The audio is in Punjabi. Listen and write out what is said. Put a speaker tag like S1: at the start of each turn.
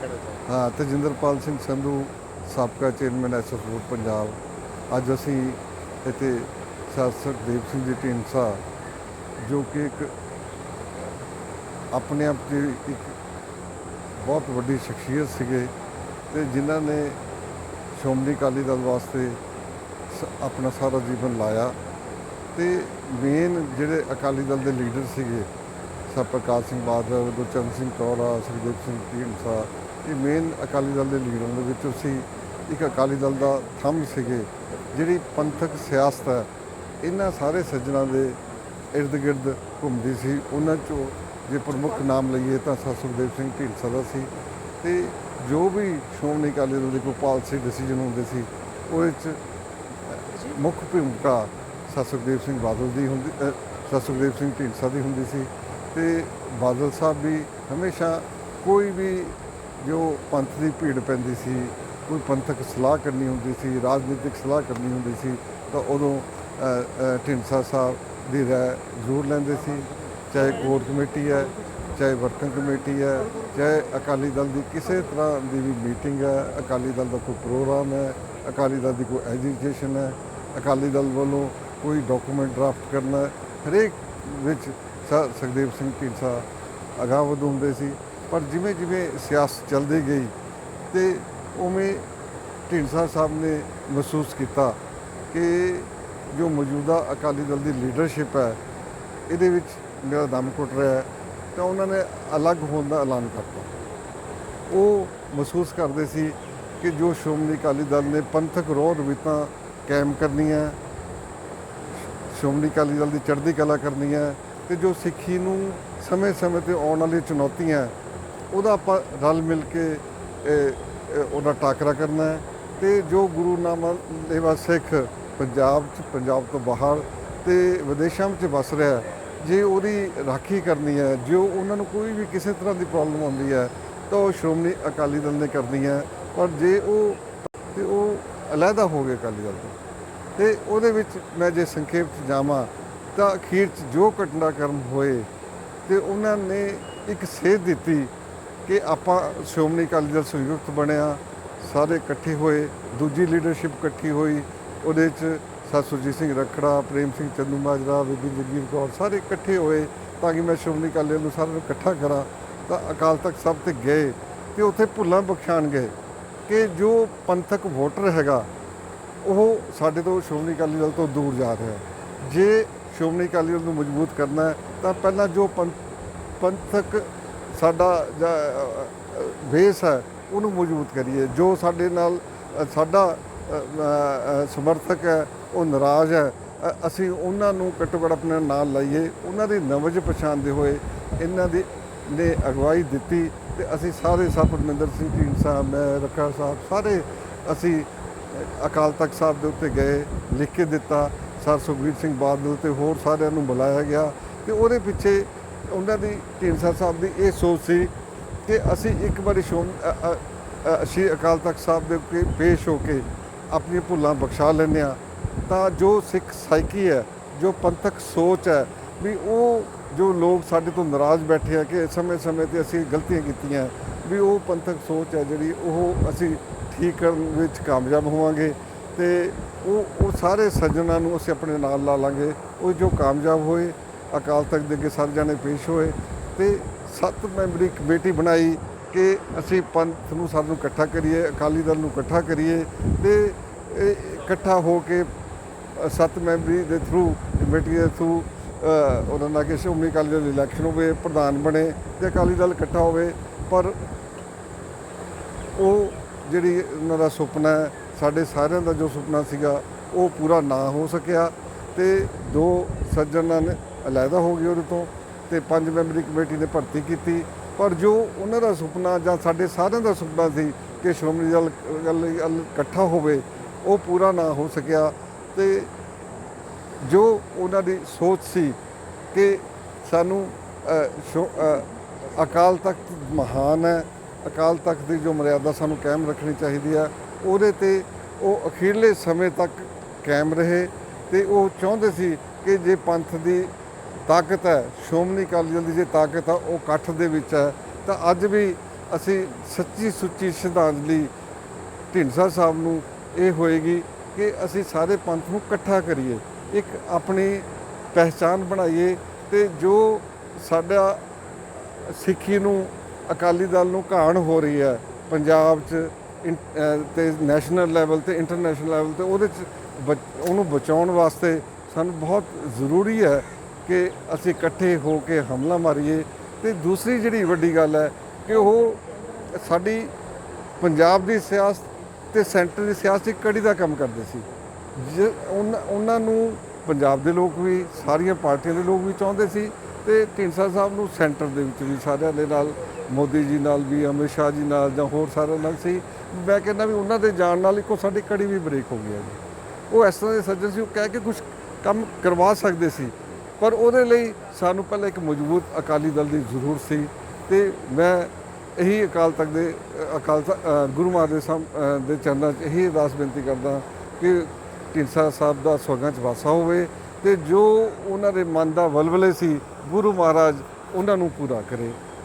S1: ਕਹਿਣਾ ਚਾਹੁੰਦੇ
S2: ਹਾਂ? ਤੇਜਿੰਦਰਪਾਲ ਸਿੰਘ ਸੰਧੂ, ਸਾਬਕਾ ਚੇਅਰਮੈਨ ਐਸੋਸੀਏਟ ਪੰਜਾਬ। ਅੱਜ ਅਸੀਂ ਇੱਥੇ ਸ਼ਾਸਕ ਦੇਵ ਸਿੰਘ ਜੀ ਢੀਂਡਸਾ, ਜੋ ਕਿ ਇੱਕ ਆਪਣੇ ਆਪ 'ਚ ਇੱਕ ਬਹੁਤ ਵੱਡੀ ਸ਼ਖਸੀਅਤ ਸੀਗੇ ਤੇ ਜਿਨ੍ਹਾਂ ਨੇ ਸ਼੍ਰੋਮਣੀ ਅਕਾਲੀ ਦਲ ਵਾਸਤੇ ਸ- ਆਪਣਾ ਸਾਰਾ ਜੀਵਨ ਲਾਇਆ। ਤੇ ਮੇਨ ਜਿਹੜੇ ਅਕਾਲੀ ਦਲ ਦੇ ਲੀਡਰ ਸੀਗੇ, ਸਰ ਪ੍ਰਕਾਸ਼ ਸਿੰਘ ਬਾਦਲ, ਗੁਰਚਰਨ ਸਿੰਘ ਕੌੜਾ ਸੁਖਦੇਵ ਸਿੰਘ ਢੀਂਡਸਾ ਇਹ ਮੇਨ ਅਕਾਲੀ ਦਲ ਦੇ ਲੀਡਰਾਂ ਦੇ ਵਿੱਚੋਂ ਸੀ ਇੱਕ ਅਕਾਲੀ ਦਲ ਦਾ ਥੰਮ ਸੀਗੇ ਜਿਹੜੀ ਪੰਥਕ ਸਿਆਸਤ ਹੈ ਇਹਨਾਂ ਸਾਰੇ ਸੱਜਣਾ ਦੇ ਇਰਦ ਗਿਰਦ ਘੁੰਮਦੀ ਸੀ। ਉਹਨਾਂ ਚੋਂ ਜੇ ਪ੍ਰਮੁੱਖ ਨਾਮ ਲਈਏ ਤਾਂ ਸਰ ਸੁਖਦੇਵ ਸਿੰਘ ਢੀਂਡਸਾ ਦਾ ਸੀ। ਤੇ ਜੋ ਵੀ ਸ਼੍ਰੋਮਣੀ ਅਕਾਲੀ ਦਲ ਦੇ ਕੋਈ ਪਾਲਿਸੀ ਡਿਸੀਜਨ ਹੁੰਦੇ ਸੀ ਉਹਦੇ 'ਚ ਮੁੱਖ ਭੂਮਿਕਾ ਸਰ ਸੁਖਦੇਵ ਸਿੰਘ ਬਾਦਲ ਦੀ ਹੁੰਦੀ ਅ, ਸਰ ਸੁਖਦੇਵ ਸਿੰਘ ਢੀਂਡਸਾ ਦੀ ਹੁੰਦੀ ਸੀ। ਤੇ ਬਾਦਲ ਸਾਹਿਬ ਵੀ ਹਮੇਸ਼ਾ ਕੋਈ ਵੀ ਜੋ ਪੰਥ ਦੀ ਭੀੜ ਪੈਂਦੀ ਸੀ ਕੋਈ ਪੰਥਕ ਸਲਾਹ ਕਰਨੀ ਹੁੰਦੀ ਸੀ ਰਾਜਨੀਤਿਕ ਸਲਾਹ ਕਰਨੀ ਹੁੰਦੀ ਸੀ ਤਾਂ ਉਦੋਂ ਅ, ਢੀਂਡਸਾ ਸਾਹਿਬ ਦੀ ਰਾਏ ਜ਼ਰੂਰ ਲੈਂਦੇ ਸੀ। ਚਾਹੇ ਕੋਰ ਕਮੇਟੀ ਹੈ ਚਾਹੇ ਵਰਕਿੰਗ ਕਮੇਟੀ ਹੈ ਚਾਹੇ ਅਕਾਲੀ ਦਲ ਦੀ ਕਿਸੇ ਤਰ੍ਹਾਂ ਦੀ ਵੀ ਮੀਟਿੰਗ ਹੈ ਅਕਾਲੀ ਦਲ ਦਾ ਕੋਈ ਪ੍ਰੋਗਰਾਮ ਹੈ ਅਕਾਲੀ ਦਲ ਦੀ ਕੋਈ ਐਜੀਟੇਸ਼ਨ ਹੈ ਅਕਾਲੀ ਦਲ ਵੱਲੋਂ ਕੋਈ ਡਾਕੂਮੈਂਟ ਡਰਾਫਟ ਕਰਨਾ ਹਰੇਕ ਵਿੱਚ ਸ- ਸੁਖਦੇਵ ਸਿੰਘ ਢੀਂਡਸਾ ਅਗਾਂਹ ਵਧੂ ਹੁੰਦੇ ਸੀ। ਪਰ ਜਿਵੇਂ ਜਿਵੇਂ ਸਿਆਸਤ ਚੱਲਦੀ ਗਈ ਤੇ ਉਵੇਂ ਢੀਂਡਸਾ ਸਾਹਿਬ ਨੇ ਮਹਿਸੂਸ ਕੀਤਾ ਕਿ ਜੋ ਮੌਜੂਦਾ ਅਕਾਲੀ ਦਲ ਦੀ ਲੀਡਰਸ਼ਿਪ ਹੈ, ਇਹਦੇ ਵਿੱਚ ਮੇਰਾ ਦਮ ਘੁੱਟ ਰਿਹਾ ਹੈ ਤਾਂ ਉਹਨਾਂ ਨੇ ਅਲੱਗ ਹੋਣ ਦਾ ਐਲਾਨ ਕਰਤਾ। ਉਹ ਮਹਿਸੂਸ ਕਰਦੇ ਸੀ ਕਿ ਜੋ ਸ਼੍ਰੋਮਣੀ ਅਕਾਲੀ ਦਲ ਨੇ ਪੰਥਕ ਰੋਹ ਵਿਤਾਂ ਕਾਇਮ ਕਰਨੀਆਂ, ਸ਼੍ਰੋਮਣੀ ਅਕਾਲੀ ਦਲ ਦੀ ਚੜ੍ਹਦੀ ਕਲਾ ਕਰਨੀ ਹੈ ਤੇ ਜੋ ਸਿੱਖੀ ਨੂੰ ਸਮੇਂ-ਸਮੇਂ ਤੇ ਆਉਣ ਵਾਲੀ ਚੁਣੌਤੀਆਂ ਉਹਦਾ ਆਪਾਂ ਰਲ ਮਿਲ ਕੇ ਉਹਦਾ ਟਾਕਰਾ ਕਰਨਾ ਹੈ। ਤੇ ਜੋ ਗੁਰੂ ਨਾਨਕ ਲੇਵਾ ਸਿੱਖ ਪੰਜਾਬ 'ਚ, ਪੰਜਾਬ ਤੋਂ ਬਾਹਰ ਤੇ ਵਿਦੇਸ਼ਾਂ ਵਿੱਚ ਵਸ ਰਿਹਾ ਜੇ ਉਹਦੀ ਰਾਖੀ ਕਰਨੀ ਹੈ, ਜੋ ਉਹਨਾਂ ਨੂੰ ਕੋਈ ਵੀ ਕਿਸੇ ਤਰ੍ਹਾਂ ਦੀ ਪ੍ਰੋਬਲਮ ਆਉਂਦੀ ਹੈ, ਤਾਂ ਉਹ ਸ਼੍ਰੋਮਣੀ ਅਕਾਲੀ ਦਲ ਨੇ ਕਰਨੀ ਹੈ। ਪਰ ਜੇ ਉਹ, ਤੇ ਉਹ ਅਲੱਗਾ ਹੋ ਗਏ ਅਕਾਲੀ ਦਲ ਤੋਂ। ਤੇ ਉਹਦੇ ਵਿੱਚ ਮੈਂ ਜੇ ਸੰਖੇਪ ਚ ਜਾਵਾਂ, ਤਾਂ ਅਖੀਰ ਚ ਜੋ ਘਟਨਾਕ੍ਰਮ ਹੋਏ, ਤੇ ਉਹਨਾਂ ਨੇ ਇੱਕ ਸੇਧ ਦਿੱਤੀ ਕਿ ਆਪਾਂ ਸ਼੍ਰੋਮਣੀ ਅਕਾਲੀ ਦਲ ਸੰਯੁਕਤ ਬਣਿਆ ਸਾਰੇ ਇਕੱਠੇ ਹੋਏ, ਦੂਜੀ ਲੀਡਰਸ਼ਿਪ ਇਕੱਠੀ ਹੋਈ, ਉਹਦੇ ਚ ਸਰ ਸੁਰਜੀਤ ਸਿੰਘ ਰਖੜਾ, ਪ੍ਰੇਮ ਸਿੰਘ ਚੰਦੂ ਮਾਜਰਾ ਬੀਬੀ ਜਗੀਰ ਕੌਰ, ਸਾਰੇ ਇਕੱਠੇ ਹੋਏ ਤਾਂ ਕਿ ਮੈਂ ਸ਼੍ਰੋਮਣੀ ਅਕਾਲੀ ਦਲ ਨੂੰ ਸਾਰਿਆਂ ਨੂੰ ਇਕੱਠਾ ਕਰਾਂ, ਤਾਂ ਅਕਾਲ ਤਖਤ ਸਭ ਤੇ ਗਏ ਤੇ ਉੱਥੇ ਭੁੱਲਾਂ ਬਖਸ਼ਾਣ ਗਏ ਕਿ ਜੋ ਪੰਥਕ ਵੋਟਰ ਹੈਗਾ, ਉਹ ਸਾਡੇ ਤੋਂ ਸ਼੍ਰੋਮਣੀ ਅਕਾਲੀ ਦਲ ਤੋਂ ਦੂਰ ਜਾ ਰਿਹਾ ਜੇ ਸ਼੍ਰੋਮਣੀ ਅਕਾਲੀ ਦਲ ਨੂੰ ਮਜ਼ਬੂਤ ਕਰਨਾ ਹੈ, ਤਾਂ ਪਹਿਲਾਂ ਜੋ ਪੰਥ- ਪੰਥਕ ਸਾਡਾ ਜਾਂ, ਬੇਸ ਹੈ ਉਹਨੂੰ ਮਜ਼ਬੂਤ ਕਰੀਏ। ਜੋ ਸਾਡੇ ਨਾਲ ਸਾਡਾ ਸਮਰਥਕ ਹੈ ਉਹ ਨਾਰਾਜ਼ ਹੈ ਅਸੀਂ ਉਹਨਾਂ ਨੂੰ ਘੱਟੋ ਘੱਟ ਆਪਣੇ ਨਾਲ ਲਾਈਏ। ਉਹਨਾਂ ਦੀ ਨਵਜ ਪਛਾਣਦੇ ਹੋਏ ਇਹਨਾਂ ਦੀ ਨੇ ਅਗਵਾਈ ਦਿੱਤੀ ਤੇ ਅਸੀਂ ਸਾਰੇ ਸਾਹਿਬ ਪਰਮਿੰਦਰ ਸਿੰਘ ਢੀਂਡਸਾ ਮੈਂ ਰੱਖਾ ਸਾਹਿਬ ਸਾਰੇ ਅਸੀਂ ਅਕਾਲ ਤਖਤ ਸਾਹਿਬ ਦੇ ਉੱਤੇ ਗਏ ਲਿਖ ਕੇ ਦਿੱਤਾ। ਸਰ ਸੁਖਬੀਰ ਸਿੰਘ ਬਾਦਲ ਤੇ ਹੋਰ ਸਾਰਿਆਂ ਨੂੰ ਬੁਲਾਇਆ ਗਿਆ ਤੇ ਉਹਦੇ ਪਿੱਛੇ ਉਹਨਾਂ ਦੀ ਢੀਂਡਸਾ ਸਾਹਿਬ ਦੀ ਇਹ ਸੋਚ ਸੀ ਕਿ ਅਸੀਂ ਇੱਕ ਵਾਰੀ ਸ਼ੋਮ ਸ਼੍ਰੀ ਅਕਾਲ ਤਖਤ ਸਾਹਿਬ ਦੇ ਉੱਤੇ ਪੇਸ਼ ਹੋ ਕੇ ਆਪਣੀਆਂ ਭੁੱਲਾਂ ਬਖਸ਼ਾ ਲੈਂਦੇ ਹਾਂ। ਤਾਂ ਜੋ ਸਿੱਖ ਸਾਈਕੀ ਹੈ, ਜੋ ਪੰਥਕ ਸੋਚ ਹੈ, ਵੀ ਉਹ ਜੋ ਲੋਕ ਸਾਡੇ ਤੋਂ ਨਾਰਾਜ਼ ਬੈਠੇ ਆ ਕਿ ਸਮੇਂ-ਸਮੇਂ ਤੇ ਅਸੀਂ ਗਲਤੀਆਂ ਕੀਤੀਆਂ, ਵੀ ਉਹ ਪੰਥਕ ਸੋਚ ਹੈ ਜਿਹੜੀ ਉਹ ਅਸੀਂ ਠੀਕ ਕਰਨ ਵਿੱਚ ਕਾਮਯਾਬ ਹੋਵਾਂਗੇ ਤੇ ਉਹ ਉਹ ਸਾਰੇ ਸੱਜਣਾਂ ਨੂੰ ਅਸੀਂ ਆਪਣੇ ਨਾਲ ਲਾ ਲਾਂਗੇ। ਉਹ ਜੋ ਕਾਮਯਾਬ ਹੋਏ ਅਕਾਲ ਤਖਤ ਦੇ ਅੱਗੇ ਸਾਰੇ ਜਾਣੇ ਪੇਸ਼ ਹੋਏ ਤੇ ਸੱਤ ਮੈਂਬਰੀ ਕਮੇਟੀ ਬਣਾਈ ਕਿ ਅਸੀਂ ਪੰਥ ਨੂੰ ਸਾਨੂੰ ਇਕੱਠਾ ਕਰੀਏ, ਅਕਾਲੀ ਦਲ ਨੂੰ ਇਕੱਠਾ ਕਰੀਏ ਤੇ ਇਹ ਇਕੱਠਾ ਹੋ ਕੇ ਸੱਤ ਮੈਂਬਰੀ ਦੇ ਥਰੂ ਕਮੇਟੀ ਦੇ ਥਰੂ ਉਹਨਾਂ ਨਾਲ ਕਿ ਸ਼੍ਰੋਮਣੀ ਅਕਾਲੀ ਦਲ ਇਲੈਕਸ਼ਨ ਹੋਵੇ, ਪ੍ਰਧਾਨ ਬਣੇ ਤੇ ਅਕਾਲੀ ਦਲ ਇਕੱਠਾ ਹੋਵੇ। ਪਰ ਉਹ ਜਿਹੜੀ ਉਹਨਾਂ ਦਾ ਸੁਪਨਾ ਹੈ, ਸਾਡੇ ਸਾਰਿਆਂ ਦਾ ਜੋ ਸੁਪਨਾ ਸੀਗਾ, ਉਹ ਪੂਰਾ ਨਾ ਹੋ ਸਕਿਆ ਤੇ ਦੋ ਸੱਜਣਾਂ ਨੇ ਅਲੱਗਾ ਹੋ ਗਈ ਉਹਦੇ ਤੋਂ ਤੇ ਪੰਜ ਮੈਂਬਰੀ ਕਮੇਟੀ ਨੇ ਭਰਤੀ ਕੀਤੀ। ਪਰ ਜੋ ਉਹਨਾਂ ਦਾ ਸੁਪਨਾ ਜਾਂ ਸਾਡੇ ਸਾਰਿਆਂ ਦਾ ਸੁਪਨਾ ਸੀ ਕਿ ਸ਼੍ਰੋਮਣੀ ਦਲ ਇਕੱਠਾ ਹੋਵੇ, ਉਹ ਪੂਰਾ ਨਾ ਹੋ ਸਕਿਆ ਤੇ ਜੋ ਉਹਨਾਂ ਦੀ ਸੋਚ ਸੀ ਕਿ ਸਾਨੂੰ ਸ਼ੋ- ਅਕਾਲ ਤਖਤ ਮਹਾਨ ਹੈ, ਅਕਾਲ ਤਖਤ ਦੀ ਜੋ ਮਰਿਆਦਾ ਸਾਨੂੰ ਕਾਇਮ ਰੱਖਣੀ ਚਾਹੀਦੀ ਹੈ, ਉਹਦੇ ਤੇ ਉਹ ਅਖੀਰਲੇ ਸਮੇਂ ਤੱਕ ਕਾਇਮ ਰਹੇ ਤੇ ਉਹ ਚਾਹੁੰਦੇ ਸੀ ਕਿ ਜੇ ਪੰਥ ਦੀ ਤਾਕਤ ਹੈ, ਸ਼੍ਰੋਮਣੀ ਅਕਾਲੀ ਦਲ ਦੀ ਜੇ ਤਾਕਤ ਆ, ਉਹ ਇਕੱਠ ਦੇ ਵਿੱਚ ਹੈ। ਤਾਂ ਅੱਜ ਵੀ ਅਸੀਂ ਸੱਚੀ ਸੁੱਚੀ ਸ਼ਰਧਾਂਜਲੀ ਢੀਂਡਸਾ ਸਾਹਿਬ ਨੂੰ ਇਹ ਹੋਏਗੀ ਕਿ ਅਸੀਂ ਸਾਰੇ ਪੰਥ ਨੂੰ ਇਕੱਠਾ ਕਰੀਏ, ਇੱਕ ਆਪਣੀ ਪਹਿਚਾਨ ਬਣਾਈਏ ਤੇ ਜੋ ਸਾਡਾ ਸਿੱਖੀ ਨੂੰ, ਅਕਾਲੀ ਦਲ ਨੂੰ ਘਾਣ ਹੋ ਰਹੀ ਹੈ, ਪੰਜਾਬ 'ਚ ਇੰ- ਤੇ ਨੈਸ਼ਨਲ ਲੈਵਲ ਤੇ ਇੰਟਰਨੈਸ਼ਨਲ ਲੈਵਲ ਤੇ ਉਹਦੇ 'ਚ ਬਚ- ਉਹਨੂੰ ਬਚਾਉਣ ਵਾਸਤੇ ਸਾਨੂੰ ਬਹੁਤ ਜ਼ਰੂਰੀ ਹੈ ਕਿ ਅਸੀਂ ਇਕੱਠੇ ਹੋ ਕੇ ਹਮਲਾ ਮਾਰੀਏ। ਤੇ ਦੂਸਰੀ ਜਿਹੜੀ ਵੱਡੀ ਗੱਲ ਹੈ ਕਿ ਉਹ ਸਾਡੀ ਪੰਜਾਬ ਦੀ ਸਿਆਸਤ ਤੇ ਸੈਂਟਰ ਦੀ ਸਿਆਸਤ ਇੱਕ ਕੜੀ ਦਾ ਕੰਮ ਕਰਦੇ ਸੀ। ਜ- ਉਹਨਾਂ ਨੂੰ ਪੰਜਾਬ ਦੇ ਲੋਕ ਵੀ, ਸਾਰੀਆਂ ਪਾਰਟੀਆਂ ਦੇ ਲੋਕ ਵੀ ਚਾਹੁੰਦੇ ਸੀ ਤੇ ਢੀਂਡਸਾ ਸਾਹਿਬ ਨੂੰ ਸੈਂਟਰ ਦੇ ਵਿੱਚ ਵੀ ਸਾਰਿਆਂ ਦੇ ਨਾਲ, ਮੋਦੀ ਜੀ ਨਾਲ ਵੀ, ਅਮਿਤ ਸ਼ਾਹ ਜੀ ਨਾਲ ਜਾਂ ਹੋਰ ਸਾਰਿਆਂ ਨਾਲ ਸੀ। ਮੈਂ ਕਹਿੰਦਾ ਵੀ ਉਹਨਾਂ ਦੇ ਜਾਣ ਨਾਲ ਇੱਕੋ ਸਾਡੀ ਕੜੀ ਵੀ ਬ੍ਰੇਕ ਹੋ ਗਈ ਹੈ ਜੀ। ਉਹ ਇਸ ਤਰ੍ਹਾਂ ਦੇ ਸੱਜਣ ਸੀ, ਉਹ ਕਹਿ ਕੇ ਕੁਝ ਕੰਮ ਕਰਵਾ ਸਕਦੇ ਸੀ। ਪਰ ਉਹਦੇ ਲਈ ਸਾਨੂੰ ਪਹਿਲਾਂ ਇੱਕ ਮਜ਼ਬੂਤ ਅਕਾਲੀ ਦਲ ਦੀ ਜ਼ਰੂਰਤ ਸੀ ਤੇ ਮੈਂ ਇਹੀ ਅਕਾਲ ਤਖਤ ਦੇ ਅਕਾਲ ਤਖ਼ਤ- ਗੁਰੂ ਮਹਾਰਾਜ ਸਾਹਿਬ ਦੇ ਚਰਨਾਂ 'ਚ ਇਹੀ ਅਰਦਾਸ ਬੇਨਤੀ ਕਰਦਾ ਕਿ ਢੀਂਡਸਾ ਸਾਹਿਬ ਦਾ ਸਵਰਗਾਂ 'ਚ ਵਾਸਾ ਹੋਵੇ ਤੇ ਜੋ ਉਹਨਾਂ ਦੇ ਮਨ ਦਾ ਵਲਵਲੇ ਸੀ, ਗੁਰੂ ਮਹਾਰਾਜ ਉਹਨਾਂ ਨੂੰ ਪੂਰਾ ਕਰੇ।